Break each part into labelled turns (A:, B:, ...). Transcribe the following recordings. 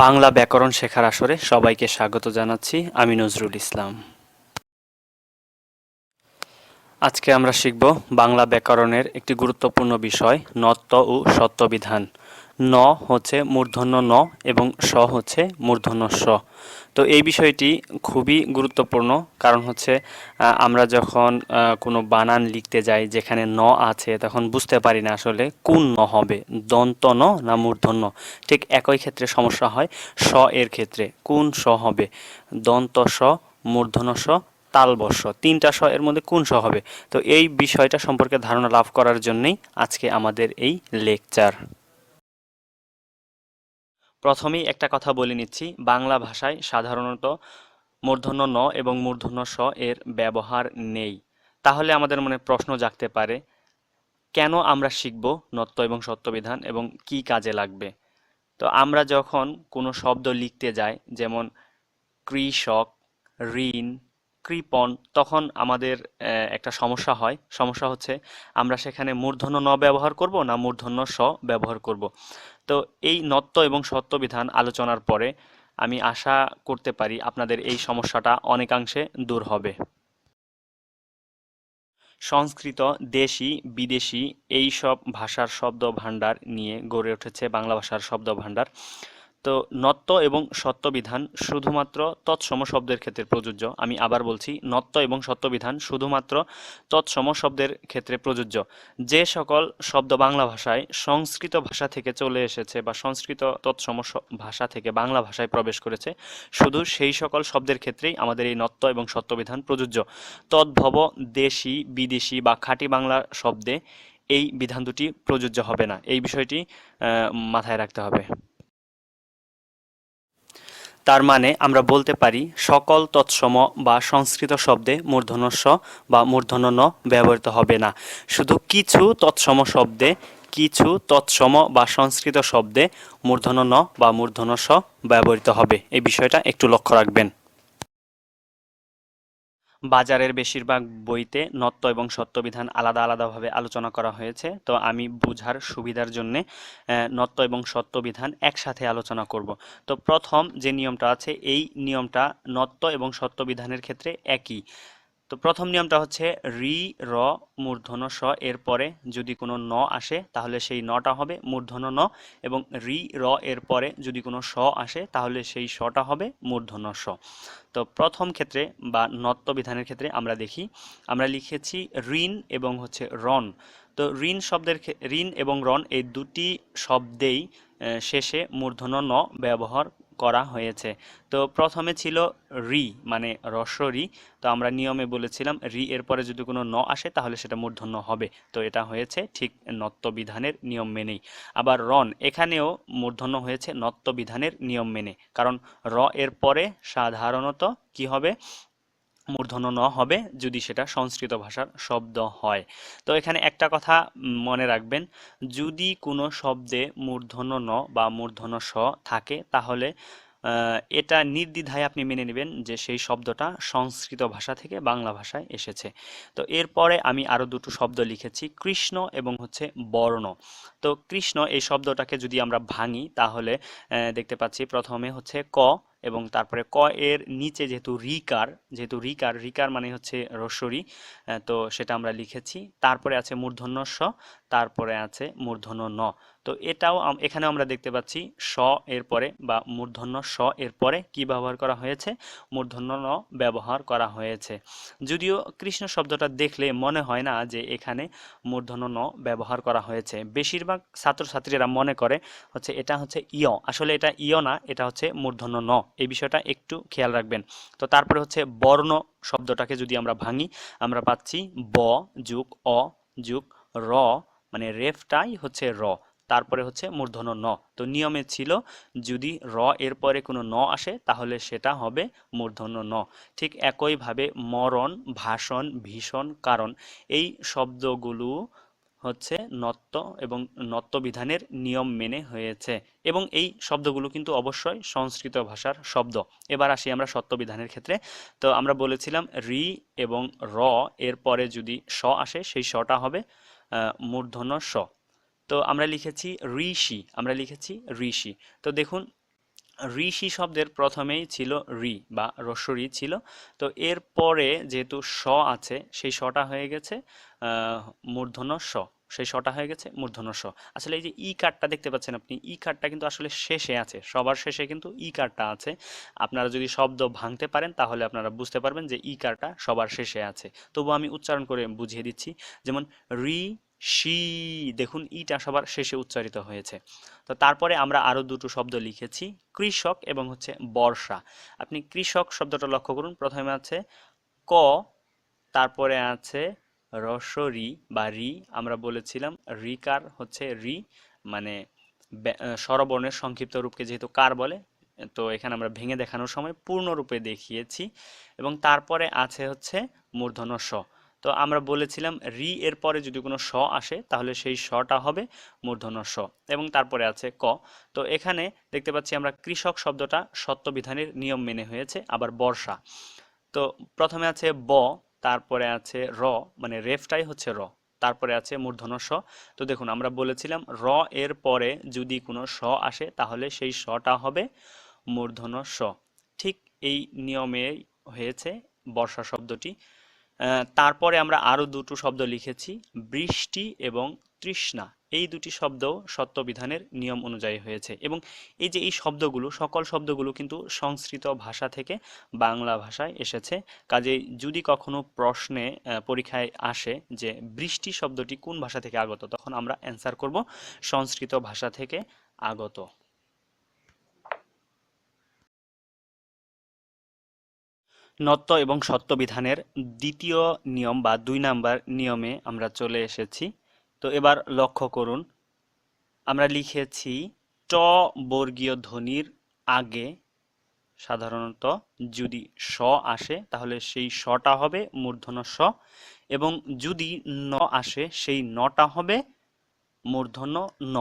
A: বাংলা ব্যাকরণ শেখার আসরে সবাইকে স্বাগত জানাচ্ছি, আমি নজরুল ইসলাম। আজকে আমরা শিখব বাংলা ব্যাকরণের একটি গুরুত্বপূর্ণ বিষয়, নত্ব ও সত্যবিধান ন হচ্ছে মূর্ধন্য ন এবং স হচ্ছে মূর্ধন্য স তো এই বিষয়টি খুবই গুরুত্বপূর্ণ, কারণ হচ্ছে আমরা যখন কোনো বানান লিখতে যাই যেখানে ন আছে, তখন বুঝতে পারি না আসলে কোন ন হবে, দন্ত ন না মূর্ধন্য। ঠিক একই ক্ষেত্রে সমস্যা হয় স এর ক্ষেত্রে কোন স হবে, দন্ত স মূর্ধন্য স তালবর্ষ, তিনটা স এর মধ্যে কোন স হবে। তো এই বিষয়টা সম্পর্কে ধারণা লাভ করার জন্যই আজকে আমাদের এই লেকচার। প্রথমেই একটা কথা বলে নিচ্ছি। বাংলা ভাষায় সাধারণত মূর্ধন্য ন এবং মূর্ধন্য স এর ব্যবহার নেই। তাহলে আমাদের মনে প্রশ্ন জাগতে পারে, কেন আমরা শিখব নত্য এবং সত্যবিধান এবং কি কাজে লাগবে? তো আমরা যখন কোনো শব্দ লিখতে যাই, যেমন কৃষক, ঋণ কৃপণ, তখন আমাদের একটা সমস্যা হয়। সমস্যা হচ্ছে আমরা সেখানে মূর্ধন্য ন ব্যবহার করব না মূর্ধন্য স ব্যবহার করব। তো এই নত্য এবং সত্যবিধান আলোচনার পরে আমি আশা করতে পারি আপনাদের এই সমস্যাটা অনেকাংশে দূর হবে। সংস্কৃত, দেশি, বিদেশি এই সব ভাষার শব্দ ভাণ্ডার নিয়ে গড়ে উঠেছে বাংলা ভাষার শব্দ ভাণ্ডার তো নত্য এবং সত্যবিধান শুধুমাত্র তৎসম শব্দের ক্ষেত্রে প্রযোজ্য। আমি আবার বলছি, নত্য এবং সত্যবিধান শুধুমাত্র তৎসম শব্দের ক্ষেত্রে প্রযোজ্য। যে সকল শব্দ বাংলা ভাষায় সংস্কৃত ভাষা থেকে চলে এসেছে বা সংস্কৃত তৎসম ভাষা থেকে বাংলা ভাষায় প্রবেশ করেছে, শুধু সেই সকল শব্দের ক্ষেত্রেই আমাদের এই নত্য এবং সত্যবিধান প্রযোজ্য। তদ্ভব দেশি, বিদেশি বা খাঁটি বাংলা শব্দে এই বিধান দুটি প্রযোজ্য হবে না। এই বিষয়টি মাথায় রাখতে হবে। তার মানে আমরা বলতে পারি সকল তৎসম বা সংস্কৃত শব্দে মূর্ধনস্ব বা মূর্ধন্য ন ব্যবহৃত হবে না। শুধু কিছু তৎসম শব্দে, কিছু তৎসম বা সংস্কৃত শব্দে মূর্ধন্য ন বা মূর্ধন্য স ব্যবহৃত হবে। এই বিষয়টা একটু লক্ষ্য রাখবেন। বাজারের বেশিরভাগ বইতে নত্য এবং সত্যবিধান আলাদা আলাদাভাবে আলোচনা করা হয়েছে। তো আমি বুঝার সুবিধার জন্যে নত্য এবং সত্যবিধান একসাথে আলোচনা করব। তো প্রথম যে নিয়মটা আছে, এই নিয়মটা নত্য এবং সত্যবিধানের ক্ষেত্রে একই। তো প্রথম নিয়মটা হচ্ছে রি, র, মূর্ধন্য, স। এর পরে যদি কোনো ন আসে, তাহলে সেই নটা হবে মূর্ধন্য, ন। এবং রি, র এর পরে যদি কোনো স আসে, তাহলে সেই সটা হবে মূর্ধন্য, স। তো প্রথম ক্ষেত্রে বা নত্য বিধানের ক্ষেত্রে আমরা দেখি, আমরা লিখেছি ঋণ এবং হচ্ছে রণ। তো ঋণ শব্দের ঋণ এবং রণ এই দুটি শব্দেই শেষে মূর্ধন্য, ন ব্যবহার করা হয়েছে। তো প্রথমে ছিল রি মানে রসরি। তো আমরা নিয়মে বলেছিলাম রি এর পরে যদি কোনো ন আসে তাহলে সেটা মূর্ধন্য হবে। তো এটা হয়েছে ঠিক নত্য বিধানের নিয়ম মেনেই। আবার রন এখানেও মূর্ধন্য হয়েছে নত্য বিধানের নিয়ম মেনে। কারণ র এর পরে সাধারণত কি হবে? মূর্ধন্য ন হবে যদি সেটা সংস্কৃত ভাষার শব্দ হয়। তো এখানে একটা কথা মনে রাখবেন, যদি কোনো শব্দে মূর্ধন্য ন বা মূর্ধন্য স থাকে, তাহলে এটা নির্দ্বিধায় আপনি মেনে নেবেন যে সেই শব্দটা সংস্কৃত ভাষা থেকে বাংলা ভাষায় এসেছে। তো এরপরে আমি আরও দুটো শব্দ লিখেছি, কৃষ্ণ এবং হচ্ছে বর্ণ। তো কৃষ্ণ এই শব্দটাকে যদি আমরা ভাঙি, তাহলে দেখতে পাচ্ছি প্রথমে হচ্ছে ক এবং তারপরে ক এর নিচে যেহেতু রিকার যেহেতু রিকার রিকার মানে হচ্ছে রসরি তো সেটা আমরা লিখেছি। তারপরে আছে মূর্ধন্য স তারপরে আছে মূর্ধন্য ন। তো এটাও এখানে আমরা দেখতে পাচ্ছি স এর পরে বা মূর্ধন্য স এর পরে কি ব্যবহার করা হয়েছে? মূর্ধন্য ন ব্যবহার করা হয়েছে। যদিও কৃষ্ণ শব্দটা দেখলে মনে হয় না যে এখানে মূর্ধন্য ন ব্যবহার করা হয়েছে। বেশিরভাগ ছাত্রছাত্রীরা মনে করে হচ্ছে এটা হচ্ছে ইয়। আসলে এটা ইয় না, এটা হচ্ছে মূর্ধন্য ন। এই বিষয়টা একটু খেয়াল রাখবেন। তো তারপরে হচ্ছে বর্ণ শব্দটাকে যদি আমরা ভাঙি, আমরা পাচ্ছি ব যুগ, অ যুগ, র মানে রেফটাই হচ্ছে র, তারপরে হচ্ছে মূর্ধন্য ন। তো নিয়মে ছিল, যদি র এর পরে কোনো ন আসে, তাহলে সেটা হবে মূর্ধন্য ন। ঠিক একইভাবে মরণ, ভাষণ, ভীষণ, কারণ, এই শব্দগুলো হচ্ছে নত্য এবং নত্য বিধানের নিয়ম মেনে হয়েছে। এবং এই শব্দগুলো কিন্তু অবশ্যই সংস্কৃত ভাষার শব্দ। এবার আসি আমরা সত্য বিধানের ক্ষেত্রে। তো আমরা বলেছিলাম রি এবং র, এর পরে যদি স আসে, সেই সটা হবে মূর্ধন্য স। তো আমরা লিখেছি ঋষি, আমরা লিখেছি ঋষি। তো দেখুন, ঋষি শব্দের প্রথমেই ছিল রি বা রস্বরি ছিল। তো এর পরে যেহেতু স আছে, সেই সটা হয়ে গেছে মূর্ধন্য স। সেই শটা হয়ে গেছে মূর্ধন্য আসলে এই যে ই কার্ডটা দেখতে পাচ্ছেন আপনি, ই কার্ডটা কিন্তু আসলে শেষে আছে, সবার শেষে কিন্তু ই কার্ডটা আছে। আপনারা যদি শব্দ ভাঙতে পারেন, তাহলে আপনারা বুঝতে পারবেন যে ই কার্ডটা সবার শেষে আছে। তবু আমি উচ্চারণ করে বুঝিয়ে দিচ্ছি, যেমন রি, শি, দেখুন ইটা সবার শেষে উচ্চারিত হয়েছে। তো তারপরে আমরা আরও দুটো শব্দ লিখেছি, কৃষক এবং হচ্ছে বর্ষা। আপনি কৃষক শব্দটা লক্ষ্য করুন, প্রথমে আছে ক, তারপরে আছে রসরি বা রি, আমরা বলেছিলাম। রিকার হচ্ছে রি মানে স্বরবর্ণের সংক্ষিপ্ত রূপকে যেহেতু কার বলে, তো এখানে আমরা ভেঙে দেখানোর সময় পূর্ণরূপে দেখিয়েছি। এবং তারপরে আছে হচ্ছে মূর্ধন্য স তো আমরা বলেছিলাম রি এর পরে যদি কোনো স আসে, তাহলে সেই সটা হবে মূর্ধন্য স এবং তারপরে আছে ক। তো এখানে দেখতে পাচ্ছি আমরা কৃষক শব্দটা সত্যবিধানের নিয়ম মেনে হয়েছে, আবার বর্ষা। তো প্রথমে আছে ব তারপরে আছে র মানে রেফটাই হচ্ছে র। তারপরে আছে মূর্ধন স। তো দেখুন, আমরা বলেছিলাম র এর পরে যদি কোনো স আসে, তাহলে সেই সটা হবে মূর্ধন স। ঠিক এই নিয়মে হয়েছে বর্ষা শব্দটি। তারপরে আমরা আরও দুটো শব্দ লিখেছি, বৃষ্টি এবং তৃষ্ণা, এই দুটি শব্দ সত্যবিধানের নিয়ম অনুযায়ী হয়েছে। এবং এই যে এই শব্দগুলো, সকল শব্দগুলো কিন্তু সংস্কৃত ভাষা থেকে বাংলা ভাষায় এসেছে। কাজেই যদি কখনো প্রশ্নে পরীক্ষায় আসে যে বৃষ্টি শব্দটি কোন ভাষা থেকে আগত, তখন আমরা অ্যান্সার করব সংস্কৃত ভাষা থেকে আগত। নত্য এবং সত্যবিধানের দ্বিতীয় নিয়ম বা দুই নাম্বার নিয়মে আমরা চলে এসেছি। তো এবার লক্ষ্য করুন, আমরা লিখেছি ট বর্গীয় ধ্বনির আগে সাধারণত যদি স আসে তাহলে সেই সটা হবে মূর্ধন্য স এবং যদি ন আসে সেই নটা হবে মূর্ধন্য ন।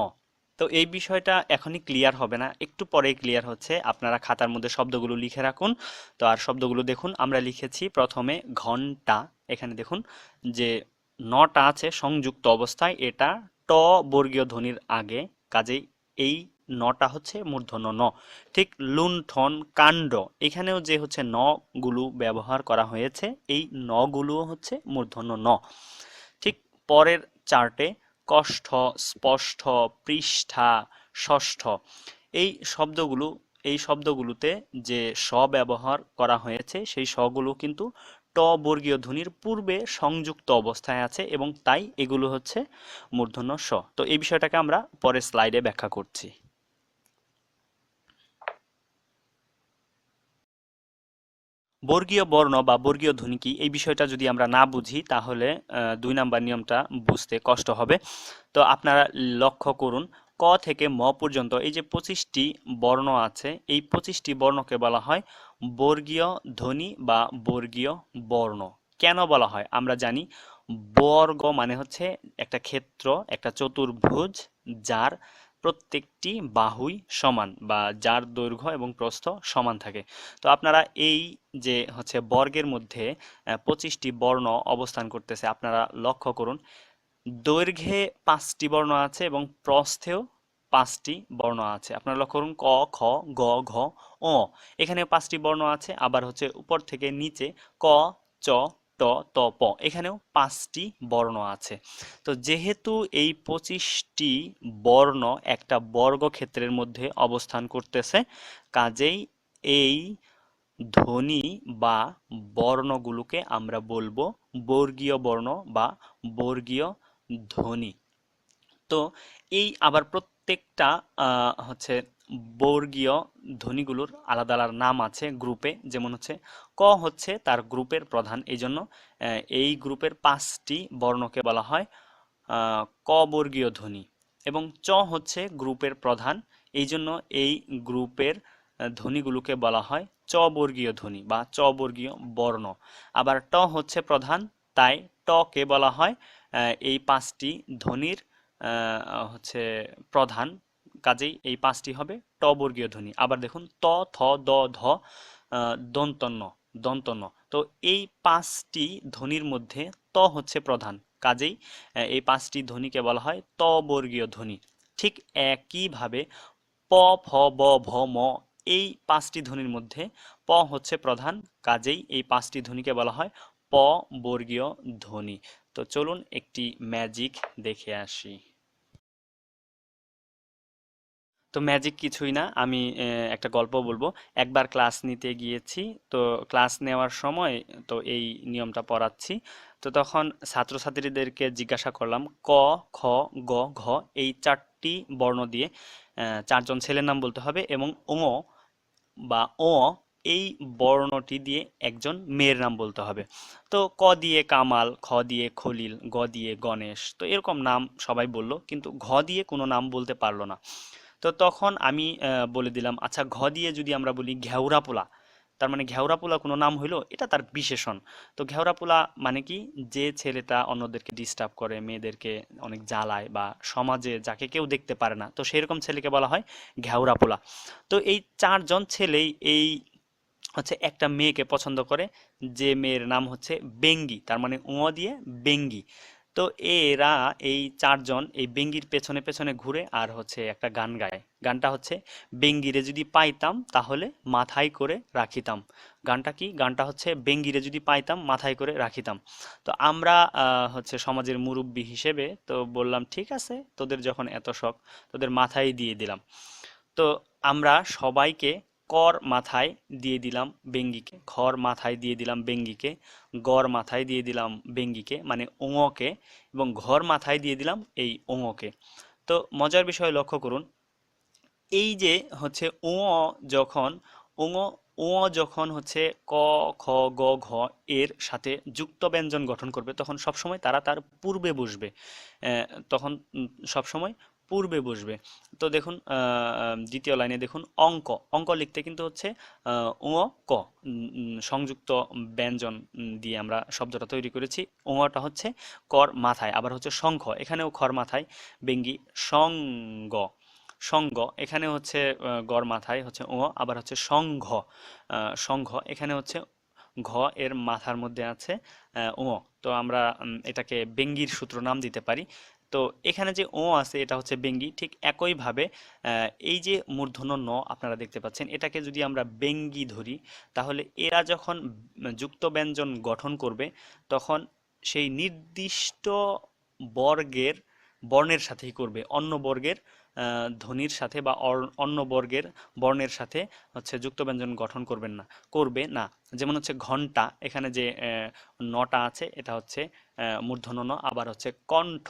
A: তো এই বিষয়টা এখনই ক্লিয়ার হবে না, একটু পরেই ক্লিয়ার হচ্ছে। আপনারা খাতার মধ্যে শব্দগুলো লিখে রাখুন। তো আর শব্দগুলো দেখুন, আমরা লিখেছি প্রথমে ঘণ্টা। এখানে দেখুন যে নটা আছে, সংযুক্ত অবস্থায়, এটা ট বর্গীয় ধ্বনির আগে, কাজেই এই নটা হচ্ছে মূর্ধন্য ন। ঠিক লুণ্ঠন কাণ্ড, এখানেও যে হচ্ছে ন গুলো ব্যবহার করা হয়েছে, এই ন গুলো হচ্ছে মূর্ধন্য ন। ঠিক পরের চার্টে, কষ্ঠ, স্পষ্ট, পৃষ্ঠা, ষষ্ঠ, এই শব্দগুলো, এই শব্দগুলোতে যে স ব্যবহার করা হয়েছে, সেই সগুলো কিন্তু ট বর্গীয় ধ্বনির পূর্বে সংযুক্ত অবস্থায় আছে এবং তাই এগুলো হচ্ছে মূর্ধন্য স। তো এই বিষয়টাকে আমরা পরের স্লাইডে ব্যাখ্যা করছি। বর্গীয় বর্ণ বা বর্গীয় ধ্বনি কি? এই বিষয়টা যদি আমরা না বুঝি, তাহলে দুই নাম্বার নিয়মটা বুঝতে কষ্ট হবে। তো আপনারা লক্ষ্য করুন, ক থেকে ম পর্যন্ত এই যে পঁচিশটি বর্ণ আছে, এই পঁচিশটি বর্ণকে বলা হয় বর্গীয় ধ্বনি বা বর্গীয় বর্ণ। কেন বলা হয়? আমরা জানি বর্গ মানে হচ্ছে একটা ক্ষেত্র, একটা চতুর্ভুজ যার প্রত্যেকটি বাহুই সমান বা যার দৈর্ঘ্য এবং প্রস্থ সমান থাকে। তো আপনারা এই যে হচ্ছে বর্গের মধ্যে পঁচিশটি বর্ণ অবস্থান করতেছে, আপনারা লক্ষ্য করুন। দৈর্ঘ্যে পাঁচটি বর্ণ আছে এবং প্রস্থেও পাঁচটি বর্ণ আছে। আপনারা লক্ষ্য করুন, ক, খ, গ, ঘ, অ। এখানে পাঁচটি বর্ণ আছে, আবার হচ্ছে উপর থেকে নিচে ক, চ, ট, ত, প। এখানেও পাঁচটি বর্ণ আছে। তো যেহেতু এই পঁচিশটি বর্ণ একটা বর্গক্ষেত্রের মধ্যে অবস্থান করতেছে, কাজেই এই ধ্বনি বা বর্ণগুলোকে আমরা বলব বর্গীয় বর্ণ বা বর্গীয় ধ্বনি। তো এই আবার প্রত্যেকটা হচ্ছে বর্গীয় ধ্বনিগুলোর আলাদা আলাদা নাম আছে গ্রুপে। যেমন হচ্ছে ক হচ্ছে তার গ্রুপের প্রধান। এই জন্য এই গ্রুপের পাঁচটি বর্ণকে বলা হয় ক বর্গীয় ধ্বনি এবং চ হচ্ছে গ্রুপের প্রধান। এই জন্য এই গ্রুপের ধ্বনিগুলোকে বলা হয় চ বর্গীয় ধ্বনি বা চ বর্গীয় বর্ণ। আবার ট হচ্ছে প্রধান, তাই টকে বলা হয় এই পাঁচটি ধ্বনির হচ্ছে প্রধান কাজেই এই পাঁচটি হবে। ট বর্গীয় ধ্বনি। আবার দেখুন, ত, থ, দ, ধ দন্তন্য দন্তন্য। তো এই পাঁচটি ধ্বনির মধ্যে ত হচ্ছে প্রধান কাজেই এই পাঁচটি ধ্বনিকে বলা হয় ত বর্গীয় ধ্বনি। ঠিক একইভাবে প, ফ, ব, ভ, ম এই পাঁচটি ধ্বনির মধ্যে প হচ্ছে প্রধান কাজেই এই পাঁচটি ধ্বনিকে বলা হয় প বর্গীয় ধ্বনি। তো চলুন একটি ম্যাজিক দেখে আসি। তো ম্যাজিক কিছুই না। আমি একটা গল্প বলব। একবার ক্লাস নিতে গিয়েছি, তো ক্লাস নেওয়ার সময়, তো এই নিয়মটা পড়াচ্ছি। তো তখন ছাত্রছাত্রীদেরকে জিজ্ঞাসা করলাম, ক, খ, গ, ঘ এই চারটি বর্ণ দিয়ে চারজন ছেলের নাম বলতে হবে এবং ও বা ও এই বর্ণটি দিয়ে একজন মেয়ের নাম বলতে হবে। তো ক দিয়ে কামাল, খ দিয়ে খলিল, গ দিয়ে গণেশ, তো এরকম নাম সবাই বলল, কিন্তু ঘ দিয়ে কোনো নাম বলতে পারল না। তো তখন আমি বলে দিলাম আচ্ছা ঘ দিয়ে যদি আমরা বলি ঘেউরাপোলা তার মানে ঘেউরাপোলা কোনো নাম হইল, এটা তার বিশেষণ। তো ঘেউরাপোলা মানে কি? যে ছেলেটা অন্যদেরকে ডিস্টার্ব করে, মেয়েদেরকে অনেক জ্বালায় বা সমাজে যাকে কেউ দেখতে পারে না, তো সেরকম ছেলেকে বলা হয় ঘেউরাপোলা তো এই চারজন ছেলেই এই হচ্ছে একটা মেয়েকে পছন্দ করে, যে মেয়ের নাম হচ্ছে বেঙ্গি, তার মানে ও দিয়ে বেঙ্গি। তো এরা এই চারজন এই বেঙ্গির পেছনে পেছনে ঘুরে আর হচ্ছে একটা গান গায়। গানটা হচ্ছে, বেঙ্গিরে যদি পাইতাম তাহলে মাথায় করে রাখিতাম। গানটা কি? গানটা হচ্ছে, বেঙ্গিরে যদি পাইতাম মাথায় করে রাখিতাম। তো আমরা হচ্ছে সমাজের মুরব্বী হিসেবে তো বললাম, ঠিক আছে, তোদের যখন এত শখ, তোদের মাথায় দিয়ে দিলাম। তো আমরা সবাইকে কর মাথায় দিয়ে দিলাম বেঙ্গিকে। খর মাথায় দিয়ে দিলাম বেঙ্গিকে, গড় মাথায় দিয়ে দিলাম বেঙ্গিকে মানে ওঙকে এবং ঘর মাথায় দিয়ে দিলাম এই ওঙকে। তো মজার বিষয় লক্ষ্য করুন, এই যে হচ্ছে ও যখন ওঙ ও যখন হচ্ছে ক, খ, গ, ঘ এর সাথে যুক্ত ব্যঞ্জন গঠন করবে, তখন সবসময় তারা তার পূর্বে বসবে। তখন সবসময় পূর্বে বসবে। তো দেখুন দ্বিতীয় লাইনে দেখুন, অঙ্ক। অঙ্ক লিখতে কিন্তু হচ্ছে ও ক। সংযুক্ত ব্যঞ্জন দিয়ে আমরা শব্দটা তৈরি করেছি। ওটা হচ্ছে কর মাথায়, আবার হচ্ছে শঙ্খ। এখানেও খর মাথায়, বেঙ্গি সঙ্গ। সঙ্গ, এখানে হচ্ছে গড় মাথায় হচ্ছে ও আবার হচ্ছে সংঘ সংঘ এখানে হচ্ছে ঘ, এর মাথার মধ্যে আছে ও তো আমরা এটাকে বেঙ্গির সূত্র নাম দিতে পারি। তো এখানে যে ও আছে, এটা হচ্ছে বেঙ্গি। ঠিক একইভাবে এই যে মূর্ধন্য ন আপনারা দেখতে পাচ্ছেন, এটাকে যদি আমরা বেঙ্গি ধরি, তাহলে এরা যখন যুক্ত ব্যঞ্জন গঠন করবে, তখন সেই নির্দিষ্ট বর্গের, বর্ণের সাথেই করবে, অন্য বর্গের ধ্বনির সাথে বা অন্য বর্গের বর্ণের সাথে হচ্ছে যুক্ত ব্যঞ্জন গঠন করবেন না করবে না। যেমন হচ্ছে ঘণ্টা এখানে যে নটা আছে এটা হচ্ছে আহ, মূর্ধন্য ন আবার হচ্ছে কণ্ঠ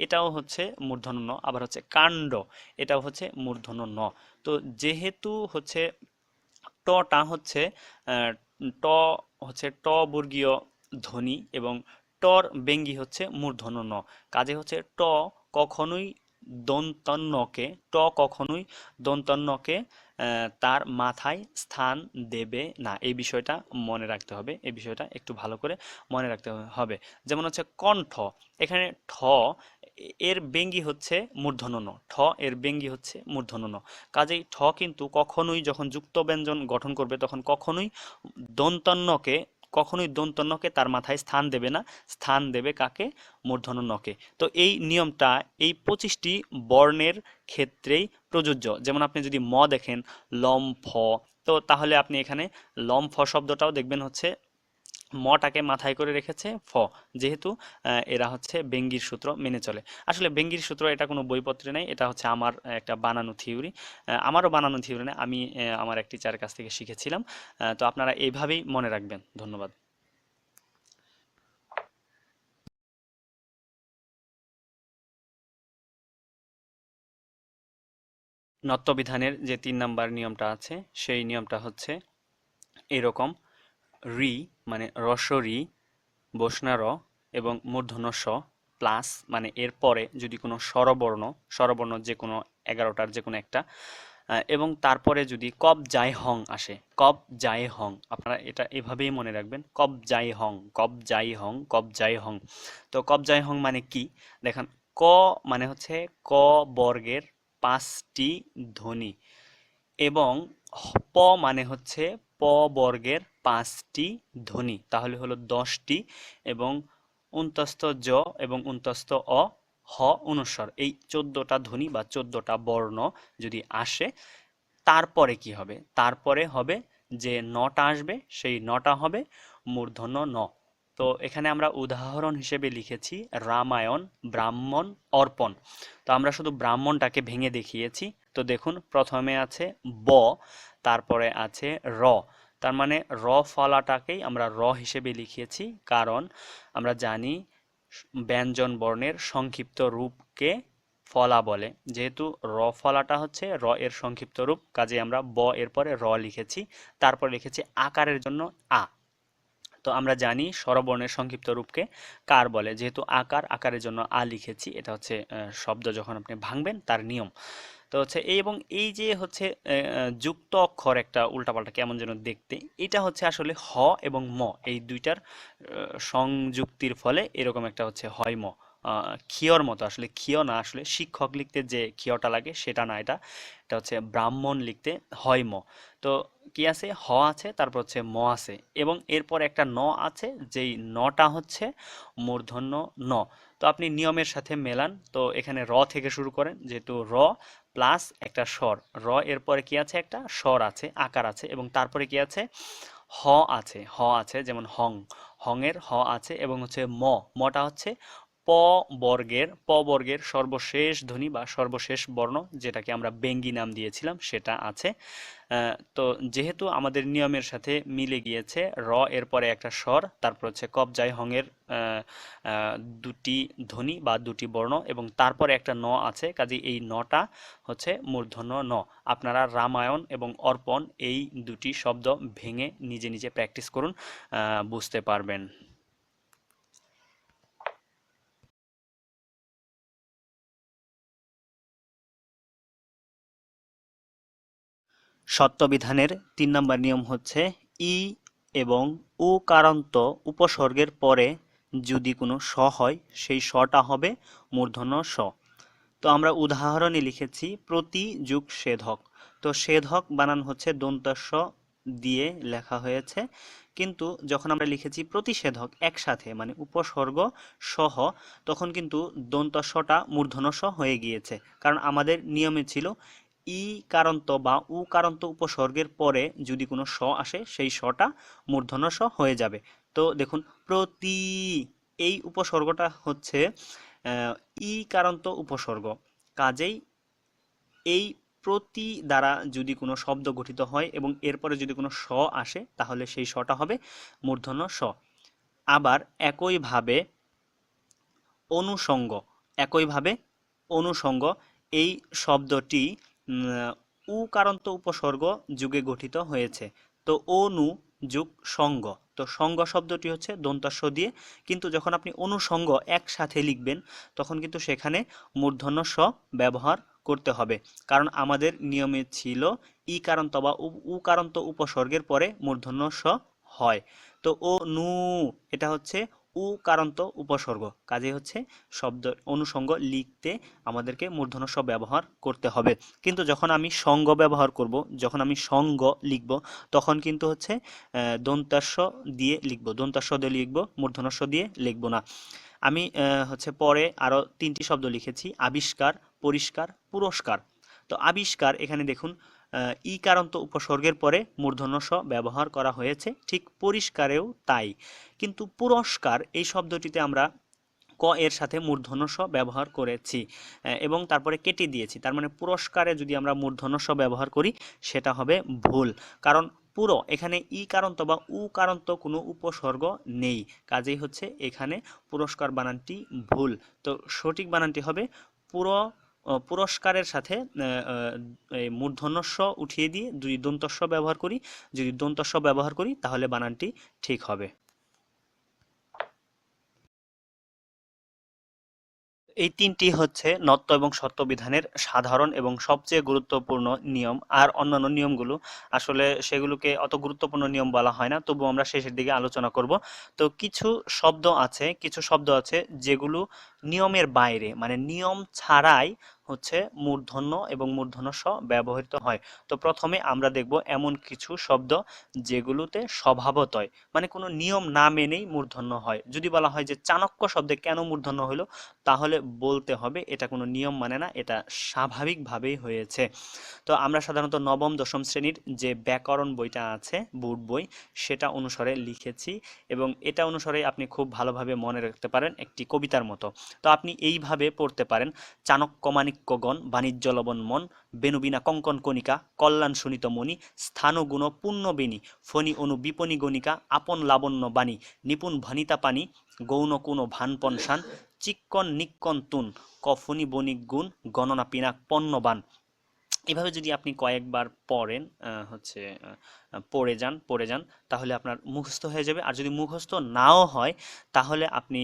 A: এটাও হচ্ছে মূর্ধন্য ন আবার হচ্ছে কাণ্ড এটাও হচ্ছে মূর্ধন্য তো যেহেতু হচ্ছে টটা হচ্ছে ট হচ্ছে ট বর্গীয় ধ্বনি এবং টর বেঙ্গি হচ্ছে মূর্ধন্য কাজে হচ্ছে ট কখনোই দন্তন্নকে, ট কখনোই দন্তন্নকে তার মাথায় স্থান দেবে না। এই বিষয়টা মনে রাখতে হবে। এই বিষয়টা একটু ভালো করে মনে রাখতে হবে। যেমন হচ্ছে কণ্ঠ। এখানে ঠ, এর বেঙ্গি হচ্ছে মূর্ধন্য ঠ, এর বেঙ্গি হচ্ছে মূর্ধন্য কাজেই ঠ কিন্তু কখনোই যখন যুক্ত ব্যঞ্জন গঠন করবে, তখন কখনোই দন্তন্নকে কখনোই দন্তন্নকে তার মাথায় স্থান দেবে না, স্থান দেবে কাকে? মূর্ধন্য নকে তো এই নিয়মটা এই পঁচিশটি বর্ণের ক্ষেত্রেই প্রযোজ্য। যেমন আপনি যদি ম দেখেন লম ফ তো তাহলে আপনি এখানে লম ফ শব্দটাও দেখবেন হচ্ছে মটাকে মাথায় করে রেখেছে ফ, যেহেতু এরা হচ্ছে বেঙ্গির সূত্র মেনে চলে। আসলে বেঙ্গির সূত্র এটা কোনো বইপত্রে নেই, এটা হচ্ছে আমার একটা বানানো থিওরি। আমারও বানানো থিওরি না, আমি আমার এক টিচারের কাছ থেকে শিখেছিলাম। তো আপনারা এইভাবেই মনে রাখবেন। ধন্যবাদ। নত্যবিধানের যে তিন নাম্বার নিয়মটা আছে, সেই নিয়মটা হচ্ছে এরকম রি মানে রস্বরি বসনা র এবং মূর্ধন্য স প্লাস মানে এর পরে যদি কোনো স্বরবর্ণ স্বরবর্ণ যে কোনো এগারোটার যে কোনো একটা এবং তারপরে যদি কব জায় হং আসে, কব জায় হং, আপনারা এটা এভাবেই মনে রাখবেন, কব জায় হং, কব জাই হং, কব জাই হং। তো কব জাই হং মানে কি? দেখেন, ক মানে হচ্ছে ক বর্গের পাঁচটি ধ্বনি এবং প মানে হচ্ছে প বর্গের পাঁচটি ধ্বনি। তাহলে হলো দশটি এবং উন্তস্ত জ এবং উন্তস্ত অ, হ, অনুস্বর। এই চোদ্দটা ধ্বনি বা চোদ্দটা বর্ণ যদি আসে, তারপরে কি হবে? তারপরে হবে যে নটা আসবে, সেই নটা হবে মূর্ধন্য ন। তো এখানে আমরা উদাহরণ হিসেবে লিখেছি রামায়ণ, ব্রাহ্মণ, অর্পণ। তো আমরা শুধু ব্রাহ্মণটাকে ভেঙে দেখিয়েছি। তো দেখুন, প্রথমে আছে ব, তারপরে আছে র। তার মানে র ফলাটাকেই আমরা র হিসেবে লিখিয়েছি, কারণ আমরা জানি ব্যঞ্জন বর্ণের সংক্ষিপ্ত রূপকে ফলা বলে। যেহেতু র ফলাটা হচ্ছে র এর সংক্ষিপ্ত রূপ, কাজে আমরা ব এর পরে র লিখেছি, তারপর লিখেছি আকারের জন্য আ। তো আমরা জানি স্বরবর্ণের সংক্ষিপ্ত রূপকে কার বলে। যেহেতু আকার, আকারের জন্য আ লিখেছি, এটা হচ্ছে শব্দ যখন আপনি ভাঙবেন, তার নিয়ম। তো হচ্ছে এই এবং এই যে হচ্ছে যুক্ত অক্ষর একটা উল্টাপাল্টা কেমন যেন দেখতে, এটা হচ্ছে আসলে হ এবং ম, এই দুইটার সংযুক্তির ফলে এরকম একটা হচ্ছে হয় ম। ক্ষিয়র মতো, আসলে ক্ষিয় না, আসলে শিক্ষক লিখতে যে ক্ষিয়টা লাগে সেটা না এটা এটা হচ্ছে ব্রাহ্মণ লিখতে হয় ম। তো কি আছে? হ আছে, তারপর হচ্ছে ম আছে এবং এরপর একটা ন আছে, যেই নটা হচ্ছে মূর্ধন্য ন। তো আপনি নিয়মের সাথে মেলান। তো এখানে র থেকে শুরু করেন, যেহেতু র প্লাস একটা স্বর। র এরপরে কি আছে একটা? স্বর আছে, আকার আছে এবং তারপরে কি আছে? হ আছে হ আছে যেমন হং। হংয়ের হ আছে এবং হচ্ছে ম। মটা হচ্ছে প বর্গের প বর্গের সর্বশেষ ধ্বনি বা সর্বশেষ বর্ণ, যেটাকে আমরা বেঙ্গি নাম দিয়েছিলাম, সেটা আছে। তো যেহেতু আমাদের নিয়মের সাথে মিলে গিয়েছে, র এর পরে একটা স্বর, তারপর হচ্ছে কবজাই হংয়ের দুটি ধ্বনি বা দুটি বর্ণ, এবং তারপরে একটা ন আছে, কাজে এই নটা হচ্ছে মূর্ধন্য ন। আপনারা রামায়ণ এবং অর্পণ এই দুটি শব্দ ভেঙে নিজে নিজে প্র্যাকটিস করুন বুঝতে পারবেন। সত্যবিধানের তিন নম্বর নিয়ম হচ্ছে ই এবং উ কারান্ত উপসর্গের পরে যদি কোনো স হয়, সেই সটা হবে মূর্ধন্য স। তো আমরা উদাহরণে লিখেছি প্রতি যুগ সেধক। তো সেধক বানান হচ্ছে দন্তস্ব দিয়ে লেখা হয়েছে। কিন্তু যখন আমরা লিখেছি প্রতিষেধক একসাথে মানে উপসর্গ সহ, তখন কিন্তু দন্তস্বটা মূর্ধনস্ব হয়ে গিয়েছে। কারণ আমাদের নিয়মে ছিল ই কারন্ত বা উ কারন্ত উপসর্গের পরে যদি কোনো স আসে, সেই সটা মূর্ধন্য স হয়ে যাবে। তো দেখুন, প্রতি এই উপসর্গটা হচ্ছে ই কারন্ত উপসর্গ। কাজেই এই প্রতি দ্বারা যদি কোনো শব্দ গঠিত হয় এবং এরপরে যদি কোনো স আসে, তাহলে সেই সটা হবে মূর্ধন্য স। আবার একইভাবে অনুষঙ্গ একইভাবে অনুষঙ্গ এই শব্দটি উকারান্ত উপসর্গ যুগে গঠিত হয়েছে। তো অনু যুগ সঙ্গ। তো সঙ্গ শব্দটি হচ্ছে দন্তাস্য দিয়ে, কিন্তু যখন আপনি অনুসঙ্গ একসাথে লিখবেন, তখন কিন্তু সেখানে মূর্ধন্য স ব্যবহার করতে হবে। কারণ আমাদের নিয়মে ছিল ই কারন্ত বা উ কারন্ত উপসর্গের পরে মূর্ধন্য স হয়। তো ও নু এটা হচ্ছে উ কারন্ত উপসর্গ। কাজে হচ্ছে শব্দ অনুসঙ্গ লিখতে আমাদেরকে মূর্ধন্য ব্যবহার করতে হবে। কিন্তু যখন আমি সঙ্গ ব্যবহার করব, যখন আমি সঙ্গ লিখব, তখন কিন্তু হচ্ছে দন্তাস্য দিয়ে লিখব। দন্তাস্য দিয়ে লিখব মূর্ধনস্ব দিয়ে লিখব না। আমি হচ্ছে পরে আরও তিনটি শব্দ লিখেছি, আবিষ্কার, পরিষ্কার, পুরস্কার। তো আবিষ্কার, এখানে দেখুন ই কারন্ত উপসর্গের পরে মূর্ধন্য স ব্যবহার করা হয়েছে, ঠিক পরিষ্কারেও তাই। কিন্তু পুরস্কার, এই শব্দটিতে আমরা ক এর সাথে মূর্ধন্য স ব্যবহার করেছি এবং তারপরে কেটে দিয়েছি। তার মানে পুরস্কারে যদি আমরা মূর্ধন্য স ব্যবহার করি, সেটা হবে ভুল। কারণ পুরো, এখানে ই কারন্ত বা উ কারন্ত কোনো উপসর্গ নেই। কাজেই হচ্ছে এখানে পুরস্কার বানানটি ভুল। তো সঠিক বানানটি হবে পুরো পুরস্কারের সাথে মূর্ধন্যস্ব উঠিয়ে দিয়ে যদি দন্তস্ব ব্যবহার করি, যদি দন্তস্ব ব্যবহার করি, তাহলে বানানটি ঠিক হবে। এই তিনটি হচ্ছে নত্য এবং সত্য সাধারণ এবং সবচেয়ে গুরুত্বপূর্ণ নিয়ম। আর অন্যান্য নিয়মগুলো আসলে সেগুলোকে অত গুরুত্বপূর্ণ নিয়ম বলা হয় না তবু আমরা শেষের দিকে আলোচনা করব। তো কিছু শব্দ আছে, কিছু শব্দ আছে যেগুলো নিয়মের বাইরে মানে নিয়ম ছাড়াই হচ্ছে মূর্ধন্য এবং মূর্ধন্য স ব্যবহৃত হয়। তো প্রথমে আমরা দেখব এমন কিছু শব্দ যেগুলোতে স্বভাবতয় মানে কোনো নিয়ম না মেনেই মূর্ধন্য হয়। যদি বলা হয় যে চাণক্য শব্দে কেন মূর্ধন্য হলো তাহলে বলতে হবে এটা কোনো নিয়ম মানে না, এটা স্বাভাবিকভাবেই হয়েছে। তো আমরা সাধারণত নবম, দশম শ্রেণির যে ব্যাকরণ বইটা আছে বুট বই, সেটা অনুসারে লিখেছি এবং এটা অনুসারে আপনি খুব ভালোভাবে মনে রাখতে পারেন একটি কবিতার মতো। তো আপনি এইভাবে পড়তে পারেন চাণক্যমাণিক্যগণ বাণিজ্য লবণ মন বেনুবিনা কঙ্কন কণিকা, কল্যাণ শুনিত মণি, স্থানগুণ পুণ্যবেণী ফণি অনু বিপণী গণিকা, আপন লাবণ্য বাণী, নিপুণ ভনিতা পানি গৌণ কুণ ভানপন শান চিক্কন নিক্কন তুন কফনি বণিক গুণ, গণনা পিনাক পণ্যবান এভাবে যদি আপনি কয়েকবার পড়েন হচ্ছে পড়ে যান পড়ে যান, তাহলে আপনার মুখস্থ হয়ে যাবে। আর যদি মুখস্থ নাও হয়, তাহলে আপনি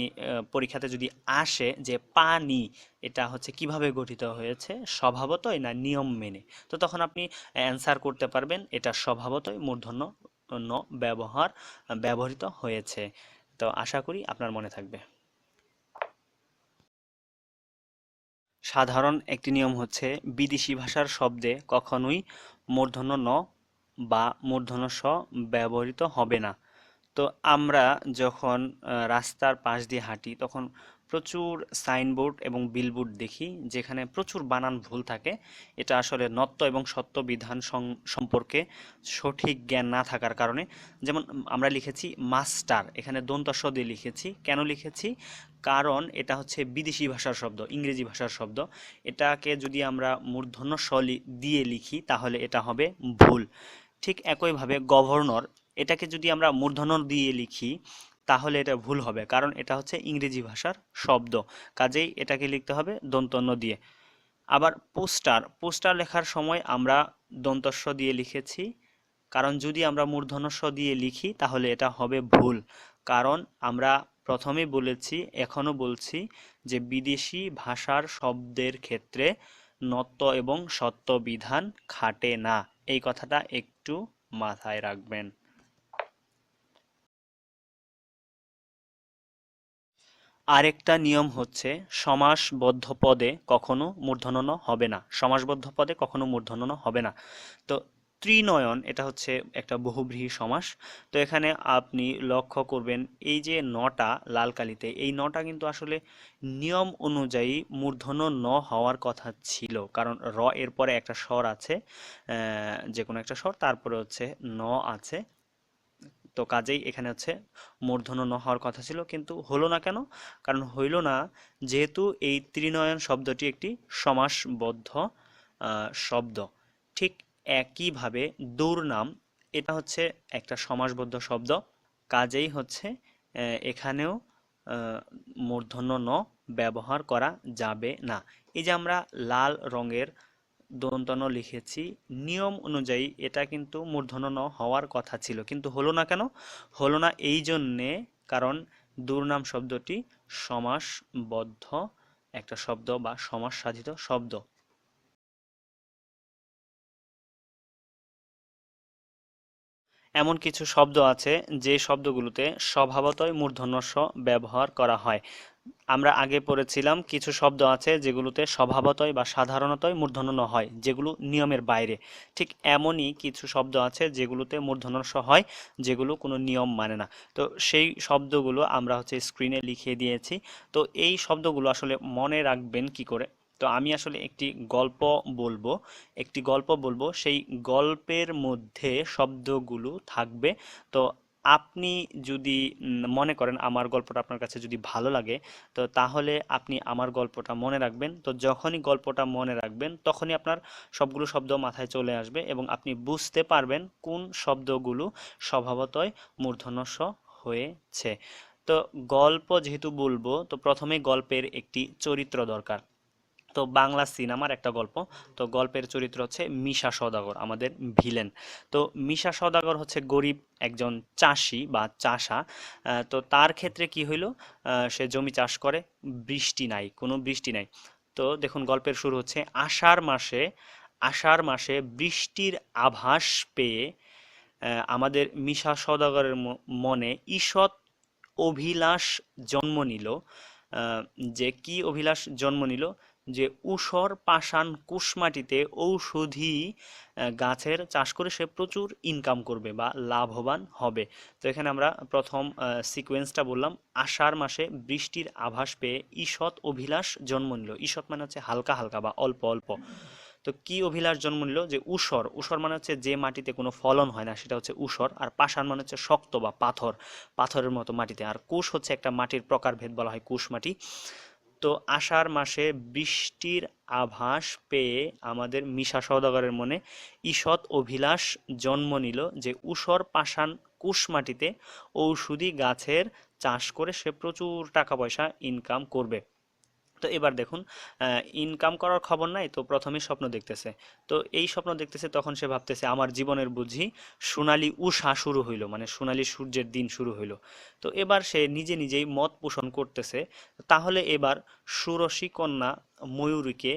A: পরীক্ষাতে যদি আসে যে পানি, এটা হচ্ছে কীভাবে গঠিত হয়েছে, স্বভাবতই না নিয়ম মেনে, তো তখন আপনি অ্যান্সার করতে পারবেন, এটা স্বভাবতই মূর্ধন্য ব্যবহার, ব্যবহৃত হয়েছে। তো আশা করি আপনার মনে থাকবে। সাধারণ একটি নিয়ম হচ্ছে বিদেশি ভাষার শব্দে কখনোই মূর্ধন্য ন বা মূর্ধন্য স ব্যবহৃত হবে না। তো আমরা যখন রাস্তার পাশ দিয়ে হাঁটি তখন প্রচুর সাইনবোর্ড এবং বিলবোর্ড দেখি, যেখানে প্রচুর বানান ভুল থাকে। এটা আসলে নত্ব এবং সত্য বিধান সম্পর্কে সঠিক জ্ঞান না থাকার কারণে। যেমন আমরা লিখেছি মাস্টার, এখানে দন্ত স দিয়ে লিখেছি। কেন লিখেছি? কারণ এটা হচ্ছে বিদেশি ভাষার শব্দ, ইংরেজি ভাষার শব্দ। এটাকে যদি আমরা মূর্ধন্য স দিয়ে লিখি, তাহলে এটা হবে ভুল। ঠিক একইভাবে গভর্নর, এটাকে যদি আমরা মূর্ধন্য দিয়ে লিখি তাহলে এটা ভুল হবে। কারণ এটা হচ্ছে ইংরেজি ভাষার শব্দ। কাজেই এটাকে লিখতে হবে দন্তন্য দিয়ে। আবার পোস্টার। পোস্টার লেখার সময় আমরা দন্তস্ব দিয়ে লিখেছি। কারণ যদি আমরা মূর্ধন্যস্ব দিয়ে লিখি, তাহলে এটা হবে ভুল। কারণ আমরা প্রথমে বলেছি এখনও বলছি যে বিদেশি ভাষার শব্দের ক্ষেত্রে নত্ব এবং সত্য বিধান খাটে না। এই কথাটা একটু মাথায় রাখবেন। আরেকটা নিয়ম হচ্ছে সমাসবদ্ধ পদে কখনো মূর্ধন্য ণ হবে না। সমাসবদ্ধ পদে কখনো মূর্ধন্য হবে না। তো ত্রিনয়ন, এটা হচ্ছে একটা বহুব্রীহি সমাস। তো এখানে আপনি লক্ষ্য করবেন এই যে নটা লাল কালিতে, এই নটা কিন্তু আসলে নিয়ম অনুযায়ী মূর্ধন্য ন হওয়ার কথা ছিল। কারণ র এর পরে একটা স্বর আছে যে কোনো একটা স্বর, তারপরে হচ্ছে ন আছে। তো কাজেই এখানে হচ্ছে মূর্ধন্য ন হওয়ার কথা ছিল। কিন্তু হলো না কেন? কারণ হইল না যেহেতু এই ত্রিনয়ন শব্দটি একটি সমাসবদ্ধ শব্দ। ঠিক একইভাবে দুর্নাম, এটা হচ্ছে একটা সমাসবদ্ধ শব্দ। কাজেই হচ্ছে এখানেও মূর্ধন্য ন ব্যবহার করা যাবে না। এই যে আমরা লাল রঙের দন্তন লিখেছি। নিয়ম অনুযায়ী এটা কিন্তু মূর্ধন্য ন হওয়ার কথা ছিল। কিন্তু হলো না কেন? হলো না এই জন্যে কারণ দুর্নাম শব্দটি সমাসবদ্ধ একটা শব্দ বা সমাস সাধিত শব্দ। এমন কিছু শব্দ আছে যে শব্দগুলোতে স্বভাবতই মূর্ধন্য ব্যবহার করা হয়। আমরা আগে পড়েছিলাম কিছু শব্দ আছে যেগুলোতে স্বভাবতই বা সাধারণতই মূর্ধন্য হয়, যেগুলো নিয়মের বাইরে। ঠিক এমনই কিছু শব্দ আছে যেগুলোতে মূর্ধন্য হয়, যেগুলো কোনো নিয়ম মানে না। তো সেই শব্দগুলো আমরা হচ্ছে স্ক্রিনে লিখিয়ে দিয়েছি। তো এই শব্দগুলো আসলে মনে রাখবেন কি করে? তো আমি আসলে একটি গল্প বলব। একটি গল্প বলব। সেই গল্পের মধ্যে শব্দগুলো থাকবে। তো আপনি যদি মনে করেন আমার গল্পটা আপনার কাছে যদি ভালো লাগে, তো তাহলে আপনি আমার গল্পটা মনে রাখবেন। তো যখনই গল্পটা মনে রাখবেন, তখনই আপনার সবগুলো শব্দ মাথায় চলে আসবে এবং আপনি বুঝতে পারবেন কোন শব্দগুলো স্বভাবতই মূর্ধন্য হয়েছে। তো গল্প যেহেতু বলব, তো প্রথমে গল্পের একটি চরিত্র দরকার। তো বাংলা সিনেমার একটা গল্প। তো গল্পের চরিত্র হচ্ছে মিশা সদাগর আমাদের ভিলেন। তো মিশা সদাগর হচ্ছে গরিব একজন চাষি বা চাষা। তো তার ক্ষেত্রে কি হইল? সে জমি চাষ করে, বৃষ্টি নাই, কোনো বৃষ্টি নাই। তো দেখুন, গল্পের শুরু হচ্ছে, আষাঢ় মাসে আষাঢ় মাসে বৃষ্টির আভাস পেয়ে আমাদের মিশা সদাগরের মনে ঈষৎ অভিলাষ জন্ম নিল। যে কি অভিলাষ জন্ম নিল? যে ঊষর পাষাণ কুশমাটিতে ঔষধি গাছের চাষ করে সে প্রচুর ইনকাম করবে বা লাভবান হবে। তো এখানে আমরা প্রথম সিকোয়েন্সটা বললাম। আষাঢ় মাসে বৃষ্টির আভাস পেয়ে ঈষৎ অভিলাষ জন্ম নিল। ঈষৎ মানে হচ্ছে হালকা হালকা বা অল্প অল্প। তো কি অভিলাষ জন্ম নিল? যে ঊষর। ঊষর মানে হচ্ছে যে মাটিতে কোনো ফলন হয় না, সেটা হচ্ছে ঊষর। আর পাষাণ মানে হচ্ছে শক্ত বা পাথর। পাথরের মতো মাটিতে। আর কুশ হচ্ছে একটা মাটির প্রকারভেদ বলা হয় কুশ মাটি। তো আষাঢ় মাসে বৃষ্টির আভাস পেয়ে আমাদের মিশা সওদাগরের মনে ঈষৎ অভিলাষ জন্ম নিল যে উষর পাষাণ কুশ মাটিতে ঔষধি গাছের চাষ করে সে প্রচুর টাকা পয়সা ইনকাম করবে। তো এবার দেখুন ইনকাম করার খবর নাই তো প্রথমেই স্বপ্ন দেখতেছে। তো এই স্বপ্ন দেখতেছে তখন সে ভাবতেছে, আমার জীবনের বুঝি সোনালী উষা শুরু হইল মানে সোনালী সূর্যের দিন শুরু হইল। তো এবার সে নিজে নিজেই মত পোষণ করতেছে, তাহলে এবার সুরসী কন্যা ময়ূরীকে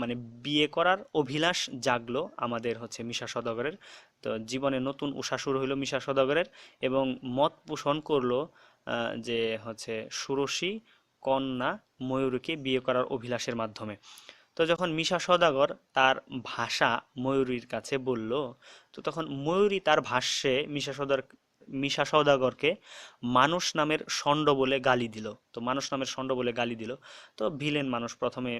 A: মানে বিয়ে করার অভিলাষ জাগলো আমাদের হচ্ছে মিশা সদাগরের। তো জীবনে নতুন উষা শুরু হইল মিশা সদাগরের এবং মত পোষণ করল যে হচ্ছে সুরসী কন্যা ময়ূরীকে বিয়ে করার অভিলাষের মাধ্যমে। তো যখন মিশা সওদাগর তার ভাষা ময়ূরীর কাছে বলল, তো তখন ময়ূরী তার ভাষ্যে মিশা সওদার মিশা সওদাগরকে মানুষ নামের ষণ্ড বলে গালি দিল। তো মানুষ নামের ষণ্ড বলে গালি দিল। তো ভিলেন মানুষ প্রথমে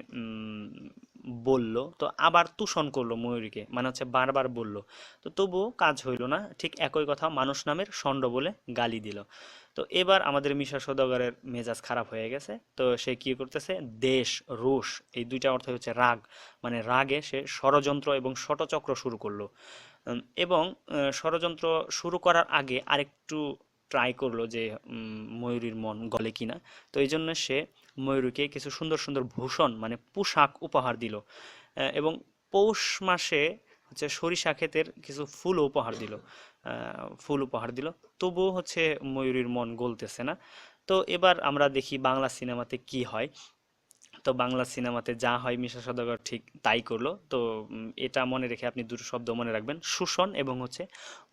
A: বলল, তো আবার তুষণ করল ময়ূরীকে মানে হচ্ছে বারবার বলল। তো তবুও কাজ হইল না, ঠিক একই কথা মানুষ নামের ষণ্ড বলে গালি দিল। তো এবার আমাদের মিশা সওদাগরের মেজাজ খারাপ হয়ে গেছে। তো সে কি করতেছে? দেশ রোষ এই দুইটা অর্থ হচ্ছে রাগ। মানে রাগে সে ষড়যন্ত্র এবং ষটচক্র শুরু করল। এবং ষড়যন্ত্র শুরু করার আগে আরেকটু ট্রাই করল যে ময়ূরীর মন গলে কিনা। তো এই জন্য সে ময়ূরীকে কিছু সুন্দর সুন্দর ভূষণ মানে পোশাক উপহার দিল। এবং পৌষ মাসে হচ্ছে সরিষা ক্ষেতের কিছু ফুল উপহার দিল। ফুল উপহার দিল। তবুও হচ্ছে ময়ূরীর মন গলতেছে না। তো এবার আমরা দেখি বাংলা সিনেমাতে কি হয়। তো বাংলা সিনেমাতে যা হয় মিশা সদাগর ঠিক তাই করল। তো এটা মনে রেখে আপনি দুটো শব্দ মনে রাখবেন। শোষণ এবং হচ্ছে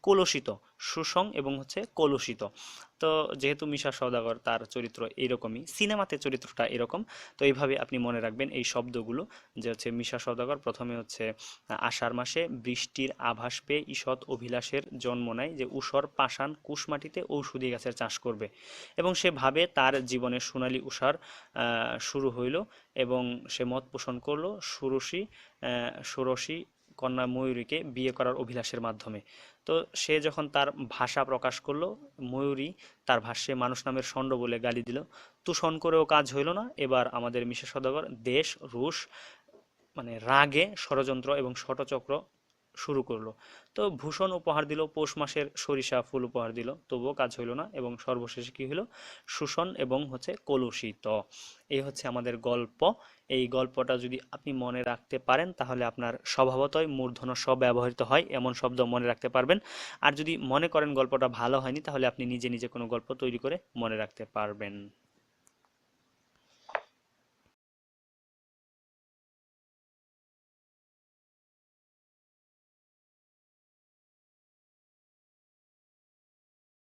A: কলুষিত। শোষণ এবং হচ্ছে কলুষিত। তো যেহেতু মিশা সওদাগর তার চরিত্র এরকমই সিনেমাতে চরিত্রটা এরকম তো এইভাবে আপনি মনে রাখবেন এই শব্দগুলো যে হচ্ছে মিশা সওদাগর প্রথমে হচ্ছে আষাঢ় মাসে বৃষ্টির আভাস পেয়ে ঈষৎ অভিলাষের জন্ম নেয় যে ঊষর পাষাণ কুশমাটিতে ঔষধি গাছের চাষ করবে। এবং সে ভাবে তার জীবনে সোনালী উষার শুরু হইল এবং সে মত পোষণ করল আহ, ষোড়শী কন্যা ময়ূরীকে বিয়ে করার অভিলাষের মাধ্যমে। তো সে যখন তার ভাষা প্রকাশ করল, ময়ূরী তার ভাষ্যে মানুষ নামের ষণ্ড বলে গালি দিল। তুষণ করেও কাজ হইল না। এবার আমাদের মিশা সদাগর দেশ, রুশ মানে রাগে ষড়যন্ত্র এবং ষটচক্র শুরু করল। তো ভূষণ উপহার দিল, পৌষ মাসের সরিষা ফুল উপহার দিল। তবুও কাজ হইল না এবং সর্বশেষে কি হলো শোষণ এবং হচ্ছে কলুষিত। এই হচ্ছে আমাদের গল্প। এই গল্পটা যদি আপনি মনে রাখতে পারেন, তাহলে আপনার স্বভাবতই মূর্ধন্য স ব্যবহৃত হয়। এমন শব্দ মনে রাখতে পারবেন। আর যদি মনে করেন গল্পটা ভালো হয়নি, তাহলে আপনি নিজে নিজে কোনো গল্প তৈরি করে মনে রাখতে পারবেন।